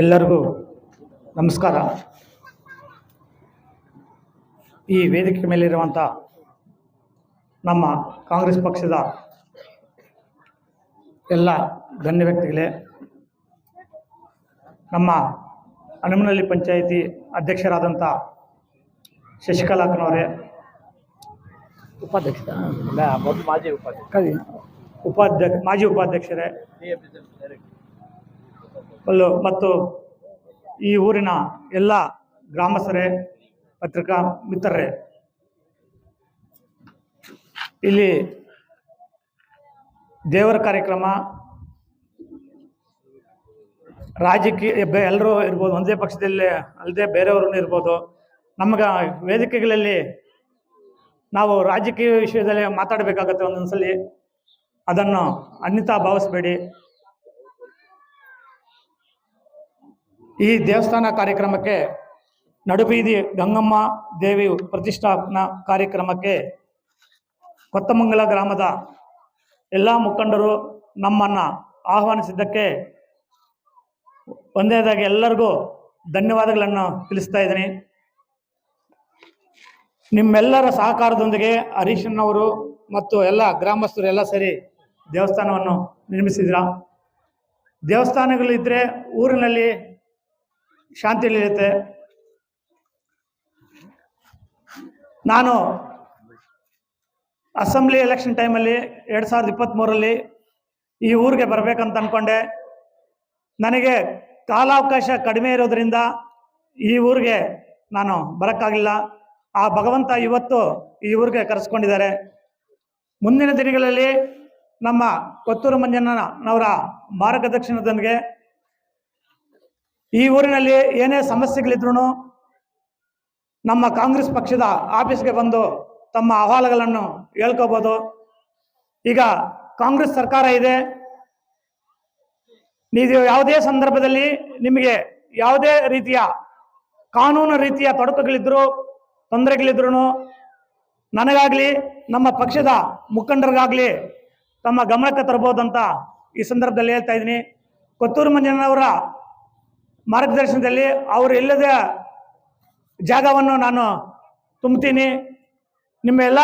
ಎಲ್ಲರಿಗೂ ನಮಸ್ಕಾರ. ಈ ವೇದಿಕೆ ಮೇಲಿರುವಂಥ ನಮ್ಮ ಕಾಂಗ್ರೆಸ್ ಪಕ್ಷದ ಎಲ್ಲ ಗಣ್ಯ ವ್ಯಕ್ತಿಗಳೇ ನಮ್ಮ ಹನುಮನಹಳ್ಳಿ ಪಂಚಾಯಿತಿ ಅಧ್ಯಕ್ಷರಾದಂಥ ಶಶಿಕಲಾಕನವರೇ ಉಪಾಧ್ಯಕ್ಷ ಮಾಜಿ ಉಪಾಧ್ಯಕ್ಷ. ಉಪಾಧ್ಯಕ್ಷ ಮಾಜಿ ಉಪಾಧ್ಯಕ್ಷರೇ ಮತ್ತು ಈ ಊರಿನ ಎಲ್ಲ ಗ್ರಾಮಸ್ಥರೇ, ಪತ್ರಿಕಾ ಮಿತ್ರರೇ, ಇಲ್ಲಿ ದೇವರ ಕಾರ್ಯಕ್ರಮ, ರಾಜಕೀಯ ಎಲ್ಲರೂ ಇರ್ಬೋದು, ಒಂದೇ ಪಕ್ಷದಲ್ಲಿ ಅಲ್ಲದೆ ಬೇರೆಯವರು ಇರ್ಬೋದು. ನಮಗೆ ವೇದಿಕೆಗಳಲ್ಲಿ ನಾವು ರಾಜಕೀಯ ವಿಷಯದಲ್ಲಿ ಮಾತಾಡಬೇಕಾಗತ್ತೆ ಒಂದೊಂದ್ಸಲಿ. ಅದನ್ನು ಅನ್ಯತಾ ಭಾವಿಸ್ಬೇಡಿ. ಈ ದೇವಸ್ಥಾನ ಕಾರ್ಯಕ್ರಮಕ್ಕೆ ನಡುಬೀದಿ ಗಂಗಮ್ಮ ದೇವಿ ಪ್ರತಿಷ್ಠಾಪನಾ ಕಾರ್ಯಕ್ರಮಕ್ಕೆ ಕೊತ್ತಮಂಗಲ ಗ್ರಾಮದ ಎಲ್ಲ ಮುಖಂಡರು ನಮ್ಮನ್ನು ಆಹ್ವಾನಿಸಿದ್ದಕ್ಕೆ ಒಂದೇದಾಗಿ ಎಲ್ಲರಿಗೂ ಧನ್ಯವಾದಗಳನ್ನು ತಿಳಿಸ್ತಾ ಇದ್ದೀನಿ. ನಿಮ್ಮೆಲ್ಲರ ಸಹಕಾರದೊಂದಿಗೆ ಹರೀಶಣ್ಣವರು ಮತ್ತು ಎಲ್ಲ ಗ್ರಾಮಸ್ಥರು ಎಲ್ಲ ಸೇರಿ ದೇವಸ್ಥಾನವನ್ನು ನಿರ್ಮಿಸಿದ್ರ ದೇವಸ್ಥಾನಗಳಿದ್ದರೆ ಊರಿನಲ್ಲಿ ಶಾಂತಿ ನಿಲ್ಲುತ್ತೆ ನಾನು ಅಸೆಂಬ್ಲಿ ಎಲೆಕ್ಷನ್ ಟೈಮಲ್ಲಿ ಎರಡು ಸಾವಿರದ ಇಪ್ಪತ್ತ್ಮೂರಲ್ಲಿ ಈ ಊರಿಗೆ ಬರಬೇಕಂತ ಅಂದ್ಕೊಂಡೆ ನನಗೆ ಕಾಲಾವಕಾಶ ಕಡಿಮೆ ಇರೋದ್ರಿಂದ ಈ ಊರಿಗೆ ನಾನು ಬರೋಕ್ಕಾಗಲಿಲ್ಲ. ಆ ಭಗವಂತ ಇವತ್ತು ಈ ಊರಿಗೆ ಕರೆಸ್ಕೊಂಡಿದ್ದಾರೆ. ಮುಂದಿನ ದಿನಗಳಲ್ಲಿ ನಮ್ಮ ಕೊತ್ತೂರು ಮಂಜಣ್ಣನವರ ಮಾರ್ಗದರ್ಶನದೊಂದಿಗೆ ಈ ಊರಿನಲ್ಲಿ ಏನೇ ಸಮಸ್ಯೆಗಳಿದ್ರೂ ನಮ್ಮ ಕಾಂಗ್ರೆಸ್ ಪಕ್ಷದ ಆಫೀಸ್ಗೆ ಬಂದು ತಮ್ಮ ಅಹವಾಲುಗಳನ್ನು ಹೇಳ್ಕೋಬೋದು. ಈಗ ಕಾಂಗ್ರೆಸ್ ಸರ್ಕಾರ ಇದೆ. ನೀವು ಯಾವುದೇ ಸಂದರ್ಭದಲ್ಲಿ ನಿಮಗೆ ಯಾವುದೇ ರೀತಿಯ ಕಾನೂನು ರೀತಿಯ ತೊಡಕುಗಳಿದ್ರು ತೊಂದರೆಗಳಿದ್ರು ನನಗಾಗಲಿ, ನಮ್ಮ ಪಕ್ಷದ ಮುಖಂಡರಿಗಾಗಲಿ ತಮ್ಮ ಗಮನಕ್ಕೆ ತರಬಹುದಂತ ಈ ಸಂದರ್ಭದಲ್ಲಿ ಹೇಳ್ತಾ ಇದ್ದೀನಿ. ಕೊತ್ತೂರು ಮಂಜಣ್ಣವರ ಮಾರ್ಗದರ್ಶನದಲ್ಲಿ ಅವರು ಎಲ್ಲದ ಜಾಗವನ್ನು ನಾನು ತುಂಬ್ತೀನಿ. ನಿಮ್ಮ ಎಲ್ಲ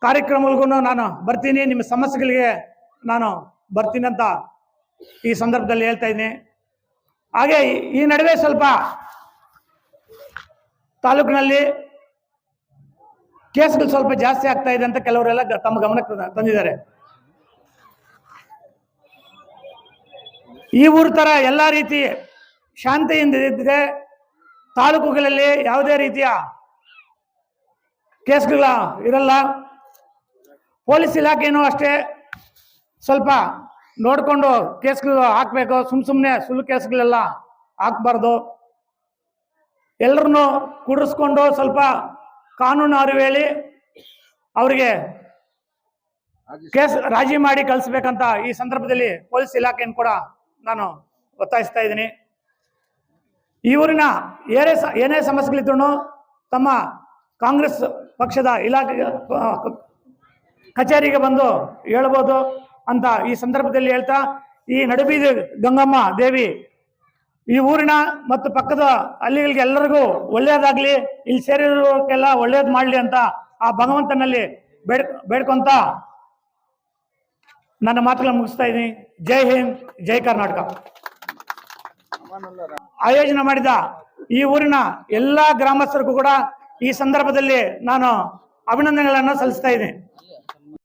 ಕಾರ್ಯಕ್ರಮಗಳಿಗೂ ನಾನು ಬರ್ತೀನಿ. ನಿಮ್ಮ ಸಮಸ್ಯೆಗಳಿಗೆ ನಾನು ಬರ್ತೀನಿ ಅಂತ ಈ ಸಂದರ್ಭದಲ್ಲಿ ಹೇಳ್ತಾ ಇದ್ದೀನಿ. ಹಾಗೆ ಈ- ನಡುವೆ ಸ್ವಲ್ಪ ತಾಲೂಕಿನಲ್ಲಿ ಕೇಸ್ಗಳು ಸ್ವಲ್ಪ ಜಾಸ್ತಿ ಆಗ್ತಾ ಇದೆ ಅಂತ ಕೆಲವರೆಲ್ಲ ತಮ್ಮ ಗಮನಕ್ಕೆ ತಂದಿದ್ದಾರೆ. ಈ ಊರ ಥರ ಎಲ್ಲ ರೀತಿ ಶಾಂತಿಯಿಂದ ಇದ್ದರೆ ತಾಲೂಕುಗಳಲ್ಲಿ ಯಾವುದೇ ರೀತಿಯ ಕೇಸ್ಗಳ ಇರಲ್ಲ. ಪೊಲೀಸ್ ಇಲಾಖೆಯೂ ಅಷ್ಟೇ ಸ್ವಲ್ಪ ನೋಡಿಕೊಂಡು ಕೇಸ್ಗಳು ಹಾಕಬೇಕು. ಸುಮ್ಮ ಸುಮ್ಮನೆ ಸುಳ್ಳು ಕೇಸ್ಗಳೆಲ್ಲ ಹಾಕ್ಬಾರ್ದು. ಎಲ್ಲರನ್ನು ಕುಡಿಸ್ಕೊಂಡು ಸ್ವಲ್ಪ ಕಾನೂನು ಅರಿವು ಹೇಳಿ ಅವರಿಗೆ ಕೇಸ್ ರಾಜಿ ಮಾಡಿ ಕಳಿಸ್ಬೇಕಂತ ಈ ಸಂದರ್ಭದಲ್ಲಿ ಪೊಲೀಸ್ ಇಲಾಖೆಯನ್ನು ಕೂಡ ನಾನು ಒತ್ತಾಯಿಸ್ತಾ ಇದ್ದೀನಿ. ಈ ಊರಿನ ಏನೇ ಏನೇ ಸಮಸ್ಯೆಗಳಿದ್ರು ತಮ್ಮ ಕಾಂಗ್ರೆಸ್ ಪಕ್ಷದ ಇಲಾಖೆ ಕಚೇರಿಗೆ ಬಂದು ಹೇಳ್ಬೋದು ಅಂತ ಈ ಸಂದರ್ಭದಲ್ಲಿ ಹೇಳ್ತಾ, ಈ ನಡುಬೀದಿ ಗಂಗಮ್ಮ ದೇವಿ ಈ ಊರಿನ ಮತ್ತು ಪಕ್ಕದ ಹಳ್ಳಿಗಳಿಗೆ ಎಲ್ಲರಿಗೂ ಒಳ್ಳೆಯದಾಗ್ಲಿ, ಇಲ್ಲಿ ಸೇರಿರೋಕ್ಕೆಲ್ಲ ಒಳ್ಳೇದು ಮಾಡಲಿ ಅಂತ ಆ ಭಗವಂತನಲ್ಲಿ ಬೇಡ್, ಬೇಡ್ಕೊಂತ ನನ್ನ ಮಾತುಗಳನ್ನು ಮುಗಿಸ್ತಾ ಇದ್ದೀನಿ. ಜೈ ಹಿಂದ್, ಜೈ ಕರ್ನಾಟಕ. ಆಯೋಜನೆ ಮಾಡಿದ ಈ ಊರಿನ ಎಲ್ಲ ಗ್ರಾಮಸ್ಥರಿಗೂ ಕೂಡ ಈ ಸಂದರ್ಭದಲ್ಲಿ ನಾನು ಅಭಿನಂದನೆಗಳನ್ನು ಸಲ್ಲಿಸ್ತಾ ಇದ್ದೀನಿ.